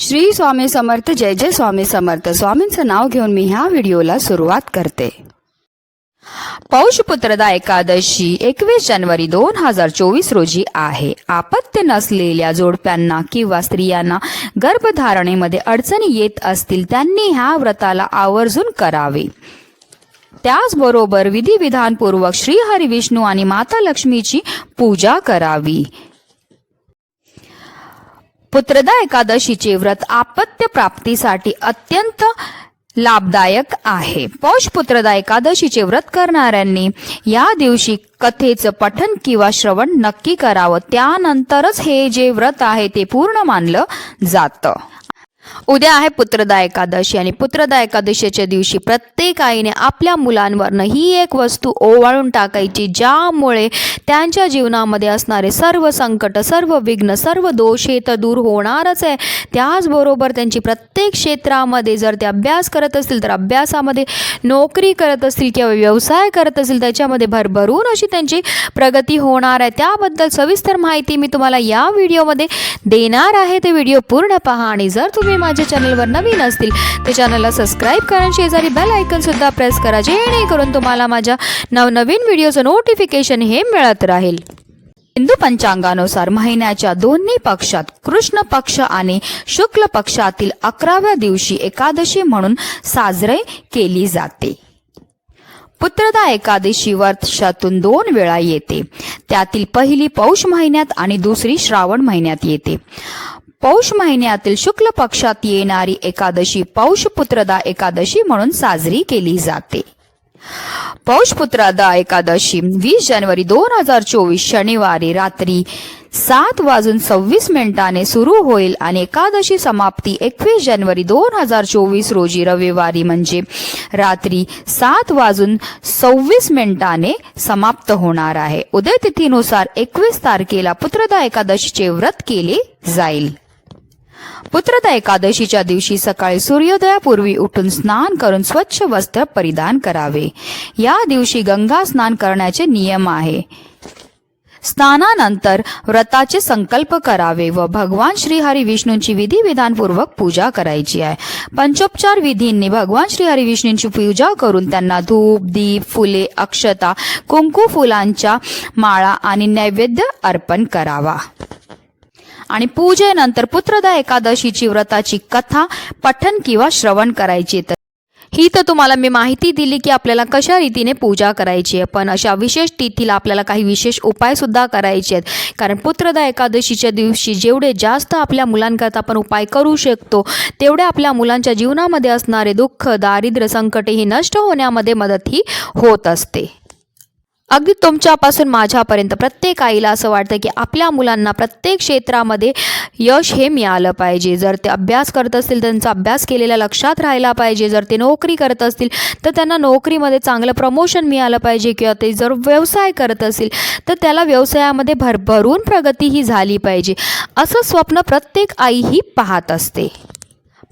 श्री स्वामी समर्थ जय जय स्वामी समर्थ. स्वामींचं नाव घेऊन मी ह्या व्हिडिओला सुरुवात करते. पौषपुत्रदा एकादशी एकवीस जानेवारी दोन हजार चोवीस रोजी आहे. आपत्य नसलेल्या जोडप्यांना किंवा स्त्रियांना गर्भधारणेमध्ये अडचणी येत असतील त्यांनी ह्या व्रताला आवर्जून करावे. त्याचबरोबर विधिविधानपूर्वक श्री हरी विष्णू आणि माता लक्ष्मीची पूजा करावी. पुत्रदा एकादशीचे व्रत आपत्य प्राप्तीसाठी अत्यंत लाभदायक आहे. पौष पुत्रदा एकादशीचे व्रत करणाऱ्यांनी या दिवशी कथेचं पठन किंवा श्रवण नक्की करावं. त्यानंतरच हे जे व्रत आहे ते पूर्ण मानलं जातं. उद्या आहे पुत्रदा एकादशी आणि पुत्रदा एकादशीच्या दिवशी प्रत्येक आईने आपल्या मुलांवरनं ही एक वस्तू ओवाळून टाकायची ज्यामुळे त्यांच्या जीवनामध्ये असणारे सर्व संकट सर्व विघ्न सर्व दोष हे तर दूर होणारच आहे. त्याचबरोबर त्यांची प्रत्येक क्षेत्रामध्ये जर ते अभ्यास करत असतील तर अभ्यासामध्ये नोकरी करत असतील किंवा व्यवसाय करत असतील त्याच्यामध्ये भरभरून अशी त्यांची प्रगती होणार आहे. त्याबद्दल सविस्तर माहिती मी तुम्हाला या व्हिडिओमध्ये देणार आहे. ते व्हिडिओ पूर्ण पहा आणि जर तुम्ही माझ्या चॅनलवर नवीन असतील ते चॅनलला सबस्क्राईब करा शेजारी बेल आयकनसुद्धा प्रेस करा जेणेकरून तुम्हाला माझ्या नवनवीन व्हिडिओचं नोटिफिकेशन हे मिळत राहील. हिंदू पंचांगानुसार महिन्याच्या दोन्ही पक्षात कृष्ण पक्ष आणि शुक्ल पक्षातील अकराव्या दिवशी एकादशी म्हणून साजरे केली जाते. पुत्रदा एकादशी वर्षातून दोन वेळा येते. त्यातील पहिली पौष महिन्यात आणि दुसरी श्रावण महिन्यात येते. पौष महिन्यातील शुक्ल पक्षात येणारी एकादशी पौष पुत्रदा एकादशी म्हणून साजरी केली जाते. पौषपुत्रदा एकादशी वीस जानेवारी दोन हजार चोवीस शनिवारी रात्री सात वाजून सव्वीस मिनिटाने सुरू होईल आणि एकादशी समाप्ती एकवीस जानेवारी दोन हजार चोवीस रोजी रविवारी म्हणजे रात्री सात वाजून सव्वीस मिनिटाने समाप्त होणार आहे. उदय तिथीनुसार एकवीस तारखेला पुत्रदा एकादशीचे व्रत केले जाईल. पुत्रदा एकादशीच्या दिवशी सकाळी सूर्योदयापूर्वी उठून स्नान करून स्वच्छ वस्त्र परिधान करावे. या दिवशी गंगा स्नान करण्याचे नियम आहे. स्नानानंतर व्रताचे संकल्प करावे व भगवान श्री हरी विष्णूंची विधी विधानपूर्वक पूजा करायची आहे. पंचोपचार विधींनी भगवान श्री हरी विष्णूंची पूजा करून त्यांना धूप दीप फुले अक्षता कुंकू फुलांच्या माळा आणि नैवेद्य अर्पण करावा. आणि पूजेनंतर पुत्रदा एकादशीची व्रताची कथा पठन किंवा श्रवण करायची. तर ही तर तुम्हाला मी माहिती दिली की आपल्याला कशा रीतीने पूजा करायची आहे. पण अशा विशेष तिथीला आपल्याला काही विशेष उपायसुद्धा करायचे आहेत. कारण पुत्रदा एकादशीच्या दिवशी जेवढे जास्त आपल्या मुलांकरता आपण उपाय करू शकतो तेवढे आपल्या मुलांच्या जीवनामध्ये असणारे दुःख दारिद्र्य संकटे ही नष्ट होण्यामध्ये मदत ही होत असते. अगदी तुमच्यापासून माझ्यापर्यंत प्रत्येक आईला असं वाटतं की आपल्या मुलांना प्रत्येक क्षेत्रामध्ये यश हे मिळालं पाहिजे. जर ते अभ्यास करत असतील त्यांचा अभ्यास केलेला लक्षात राहिला पाहिजे. जर ते नोकरी करत असतील तर त्यांना नोकरीमध्ये चांगलं प्रमोशन मिळालं पाहिजे किंवा ते जर व्यवसाय करत असतील तर त्याला व्यवसायामध्ये भरभरून प्रगती ही झाली पाहिजे. असं स्वप्न प्रत्येक आई ही पाहत असते.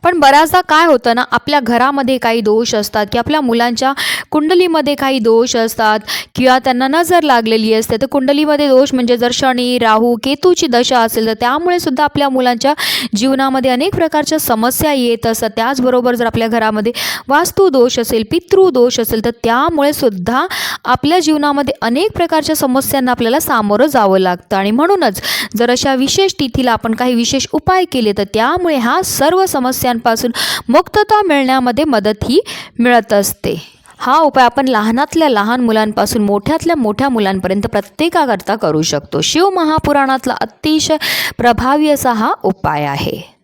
पण बऱ्याचदा काय होतं ना आपल्या घरामध्ये काही दोष असतात की आपल्या मुलांच्या कुंडलीमध्ये काही दोष असतात किंवा त्यांना नजर लागलेली असते तर कुंडलीमध्ये दोष म्हणजे जर शनी राहू केतूची दशा असेल तर त्यामुळे सुद्धा आपल्या मुलांच्या जीवनामध्ये अनेक प्रकारच्या समस्या येत असतात. त्याचबरोबर जर आपल्या घरामध्ये वास्तू दोष असेल पितृ दोष असेल तर त्यामुळे सुद्धा आपल्या जीवनामध्ये अनेक प्रकारच्या समस्यांना आपल्याला सामोरं जावं लागतं. आणि म्हणूनच जर अशा विशेष तिथीला आपण काही विशेष उपाय केले तर त्यामुळे ह्या सर्व समस्या समस्यांपासून मुक्तता मिळण्यामध्ये मदत ही मिळत असते. हा उपाय आपण लहानातल्या लहान मुलांपासून मोठ्यातल्या मोठ्या मुलांपर्यंत प्रत्येकाकरता करू शकतो. शिव महापुराणातला अतिशय प्रभावी असा हा उपाय आहे.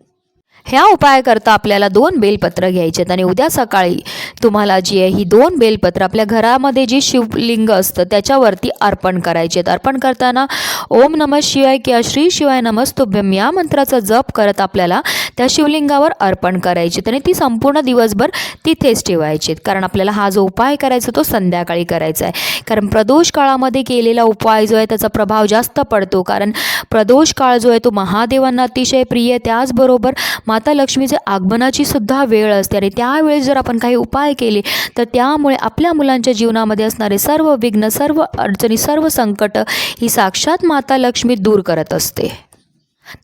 ह्या उपायाकरता आपल्याला दोन बेलपत्र घ्यायचे आहेत. आणि उद्या सकाळी तुम्हाला जी आहे ही दोन बेलपत्र आपल्या घरामध्ये जी शिवलिंग असतं त्याच्यावरती अर्पण करायचे आहेत. अर्पण करताना ओम नम शिवाय किंवा श्री शिवाय नमस्तुभ्यम या मंत्राचा जप करत आपल्याला त्या शिवलिंगावर अर्पण करायचे आणि ती संपूर्ण दिवसभर तिथेच ठेवायची आहेत. कारण आपल्याला हा जो उपाय करायचा तो संध्याकाळी करायचा आहे. कारण प्रदोष काळामध्ये केलेला उपाय जो आहे त्याचा प्रभाव जास्त पडतो. कारण प्रदोष काळ जो आहे तो महादेवांना अतिशय प्रिय त्याचबरोबर माता लक्ष्मीचे आगमनाची सुद्धा वेळ असते. आणि त्यावेळेस जर आपण काही उपाय केले तर त्यामुळे आपल्या मुलांच्या जीवनामध्ये असणारे सर्व विघ्न सर्व अडचणी सर्व संकट ही साक्षात माता लक्ष्मी दूर करत असते.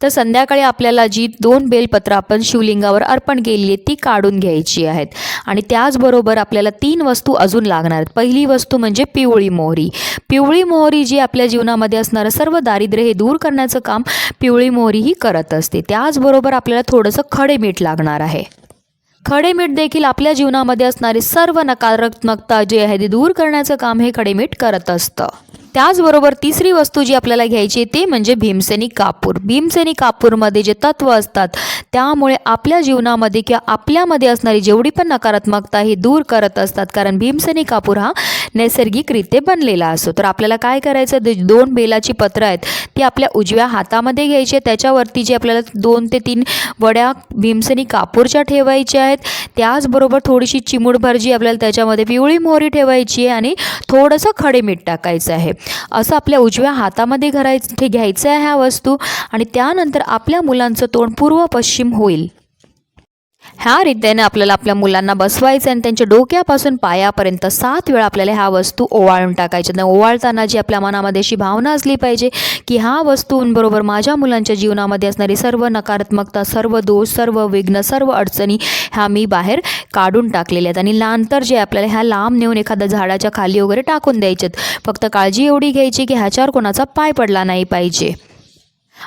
तर संध्याकाळी आपल्याला जी दोन बेलपत्र आपण शिवलिंगावर अर्पण केली आहेत ती काढून घ्यायची आहेत. आणि त्याचबरोबर आपल्याला तीन वस्तू अजून लागणार आहेत. पहिली वस्तू म्हणजे पिवळी मोहरी. पिवळी मोहरी जी आपल्या जीवनामध्ये असणारं सर्व दारिद्र्य हे दूर करण्याचं काम पिवळी मोहरी ही करत असते. त्याचबरोबर आपल्याला थोडंसं खडे मीठ लागणार आहे. खडे मीठ देखील आपल्या जीवनामध्ये असणारे सर्व नकारात्मकता जे आहे ते दूर करण्याचं काम हे खडे मीठ करत असतं. त्याचबरोबर तिसरी वस्तू जी आपल्याला घ्यायची आहे ते म्हणजे भीमसेनी कापूर. भीमसेनी कापूरमध्ये जे तत्त्व असतात त्यामुळे आपल्या जीवनामध्ये किंवा आपल्यामध्ये असणारी जेवढी पण नकारात्मकता ही दूर करत असतात. कारण भीमसेनी कापूर हा नैसर्गिकरित्या बनलेला असतो. तर आपल्याला काय करायचं? जे दोन बेलाची पत्रं आहेत ती आपल्या उजव्या हातामध्ये घ्यायची आहे. त्याच्यावरती जे आपल्याला दोन ते तीन वड्या भीमसेनी कापूरच्या ठेवायच्या आहेत. त्याचबरोबर थोडीशी चिमूटभर जी आपल्याला त्याच्यामध्ये पिवळी मोहरी ठेवायची आहे आणि थोडंसं खडे मीठ टाकायचं आहे. असं आपल्या उजव्या हातामध्ये घरायचं ते घ्यायचं आहे ह्या वस्तू. आणि त्यानंतर आपल्या मुलांचं तोंड पूर्व पश्चिम होईल. ह्या रीतीने आपल्याला आपल्या मुलांना बसवायचं आणि त्यांच्या डोक्यापासून पायापर्यंत सात वेळा आपल्याला ह्या वस्तू ओवाळून टाकायच्या. आणि ओवाळताना जी आपल्या मनामध्ये अशी भावना असली पाहिजे की ह्या वस्तूंबरोबर माझ्या मुलांच्या जीवनामध्ये असणारी सर्व नकारात्मकता सर्व दोष सर्व विघ्न सर्व अडचणी ह्या मी बाहेर काढून टाकलेल्या आहेत. आणि नंतर जे आपल्याला ह्या लांब नेऊन एखाद्या झाडाच्या खाली वगैरे टाकून द्यायच्यात फक्त काळजी एवढी घ्यायची की ह्याच्यावर कोणाचा पाय पडला नाही पाहिजे.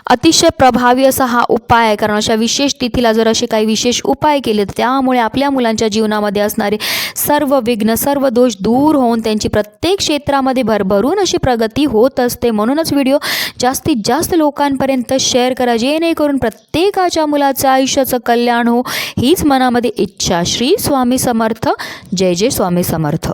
अतिशय प्रभावी असा हा उपाय आहे. कारण अशा विशेष तिथीला जर असे काही विशेष उपाय केले तर त्यामुळे आपल्या मुलांच्या जीवनामध्ये असणारे सर्व विघ्न सर्व दोष दूर होऊन त्यांची प्रत्येक क्षेत्रामध्ये भरभरून अशी प्रगती होत असते. म्हणूनच व्हिडिओ जास्तीत जास्त लोकांपर्यंत शेअर करा. जेणेकरून प्रत्येकाच्या मुलाचं आयुष्याचं कल्याण हो. हीच मनामध्ये इच्छा. श्री स्वामी समर्थ. जय जय स्वामी समर्थ.